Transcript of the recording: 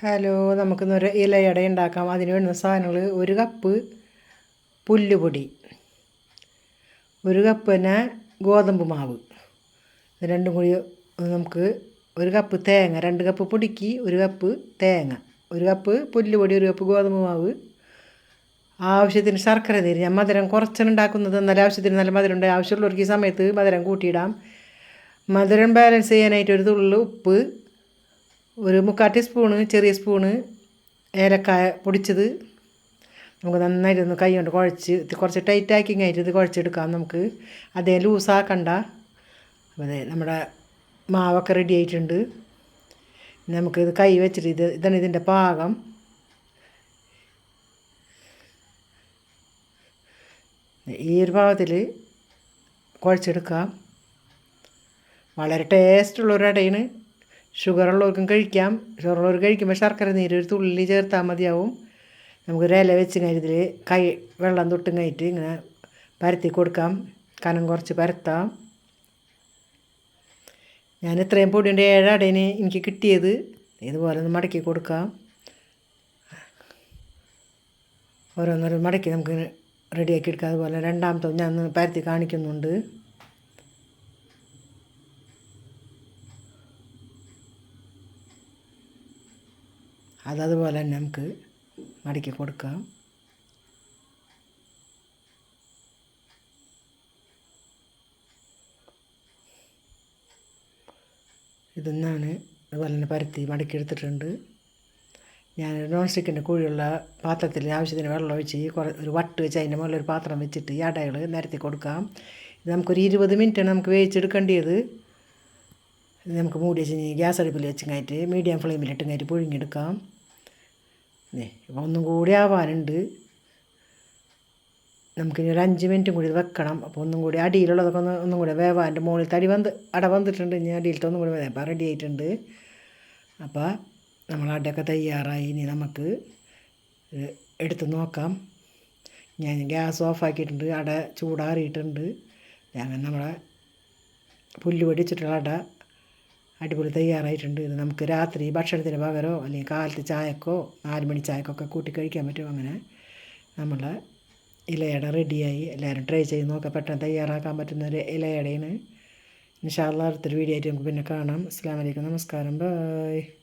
Hello നമുക്കിന്നൊരു ഇലയട ഉണ്ടാക്കാം. അതിന് വേണ്ട സാധനങ്ങൾ ഒരു കപ്പ് പുല്ലുപൊടി. ഒരു കപ്പ് തന്നെ ഗോതമ്പ് മാവ്. രണ്ടും കൂടി നമുക്ക് ഒരു കപ്പ് തേങ്ങ രണ്ട് കപ്പ് പൊടിക്ക് ഒരു കപ്പ് തേങ്ങ ഒരു കപ്പ് പുല്ലുപൊടി ഒരു കപ്പ് ഗോതമ്പ് മാവ്. ആവശ്യത്തിന് ശർക്കര നീര് ഞാൻ മധുരം കുറച്ചാണ് ഉണ്ടാക്കുന്നത്. എന്നാലും ആവശ്യത്തിന് നല്ല മധുരം ഉണ്ട്. ആവശ്യമുള്ളവർക്ക് ഈ സമയത്ത് മധുരം കൂട്ടിയിടാം. മധുരം ബാലൻസ് ചെയ്യാനായിട്ട് ഒരു തുള്ളി ഉപ്പ് ഒരു മുക്കാൽ ടീസ്പൂണ് ചെറിയ സ്പൂണ് ഏലക്കായ പൊടിച്ചത്. നമുക്ക് നന്നായിട്ട് ഒന്ന് കൈ കൊണ്ട് കുഴച്ച് കുറച്ച് ടൈറ്റ് ആക്കി കഴിഞ്ഞിട്ട് ഇത് കുഴച്ചെടുക്കാം നമുക്ക്. അതേ ലൂസാക്കണ്ട അതെ നമ്മുടെ മാവൊക്കെ റെഡി ആയിട്ടുണ്ട്. നമുക്കിത് കൈ വെച്ചിട്ട് ഇത് ഇതാണ് ഇതിന്റെ പാകം. ഈ ഒരു പാകത്തിൽ കുഴച്ചെടുക്കാം. വളരെ ടേസ്റ്റുള്ളൊരു ഉള്ളവർക്കും കഴിക്കാം. ഷുഗർ ഉള്ളവർ കഴിക്കുമ്പോൾ ശർക്കര നീര് ഒരു തുള്ളി ചേർത്താൽ മതിയാവും. നമുക്ക് ഇല വെച്ച് കഴിഞ്ഞതിൽ കൈ വെള്ളം തൊട്ടും കഴിഞ്ഞിട്ട് ഇങ്ങനെ പരത്തി കൊടുക്കാം. കനം കുറച്ച് പരത്താം. ഞാൻ ഇത്രയും പൊടിയുണ്ട് ഏഴ് അടയിന് എനിക്ക് കിട്ടിയത്. ഇതുപോലെ ഒന്ന് മടക്കി കൊടുക്കാം. ഓരോന്നോരോ മടക്കി നമുക്ക് റെഡിയാക്കി എടുക്കാം. അതുപോലെ രണ്ടാമത്തെ ഞാൻ പരത്തി കാണിക്കുന്നുണ്ട്. അതതുപോലെ തന്നെ നമുക്ക് മടക്കി കൊടുക്കാം. ഇതൊന്നാണ് അതുപോലെ തന്നെ പരത്തി മടക്കി എടുത്തിട്ടുണ്ട്. ഞാൻ നോൺ സ്റ്റിക്കിന്റെ കുഴിയുള്ള പാത്രത്തിൽ ആവശ്യത്തിന് വെള്ളം ഒഴിച്ച് കുറേ ഒരു വട്ട് വെച്ച് അതിന്റെ മുകളിൽ ഒരു പാത്രം വെച്ചിട്ട് ഈ അടകൾ നിരത്തി കൊടുക്കാം. ഇത് നമുക്കൊരു ഇരുപത് മിനിറ്റാണ് നമുക്ക് വേവിച്ചെടുക്കേണ്ടത്. ഇത് നമുക്ക് മൂടി വെച്ച് ഗ്യാസ് അടുപ്പിൽ വെച്ച് കഴിഞ്ഞിട്ട് മീഡിയം ഫ്ലെയിമിലിട്ട് കഴിഞ്ഞിട്ട് പുഴുങ്ങിയെടുക്കാം. ഇപ്പം ഒന്നും കൂടി ആവാനുണ്ട്. നമുക്കിനി ഒരു അഞ്ച് മിനിറ്റും കൂടി വെക്കണം. അപ്പോൾ ഒന്നും കൂടി അടിയിലുള്ളതൊക്കെ ഒന്ന് ഒന്നും കൂടി വേവാന്റെ മുകളിൽ തടി വന്ന് അട വന്നിട്ടുണ്ട്. ഇനി അടിയിലത്തെ ഒന്നും കൂടി വേദന റെഡി ആയിട്ടുണ്ട്. അപ്പോൾ നമ്മൾ അടയൊക്കെ തയ്യാറായി. ഇനി നമുക്ക് എടുത്ത് നോക്കാം. ഞാൻ ഗ്യാസ് ഓഫ് ആക്കിയിട്ടുണ്ട്. അട ചൂടാറിയിട്ടുണ്ട്. അങ്ങനെ നമ്മളെ പുല്ല് പൊടിച്ചിട്ടുള്ള അട അടിപൊളി തയ്യാറായിട്ടുണ്ട്. ഇത് നമുക്ക് രാത്രി ഭക്ഷണത്തിന് പകരമോ അല്ലെങ്കിൽ കാലത്ത് ചായക്കോ നാല് മണി ചായക്കൊക്കെ കൂട്ടി കഴിക്കാൻ പറ്റും അങ്ങനെ? നമ്മൾ ഇലയട റെഡിയായി. എല്ലാവരും ട്രൈ ചെയ്ത് നോക്കാം. പെട്ടെന്ന് തയ്യാറാക്കാൻ പറ്റുന്ന ഒരു ഇലയടയാണ്. ഇൻഷാല്ലാ അടുത്തൊരു വീഡിയോ ആയിട്ട് നമുക്ക് പിന്നെ കാണാം. അസ്സാം വലൈക്കും നമസ്കാരം. ബൈ.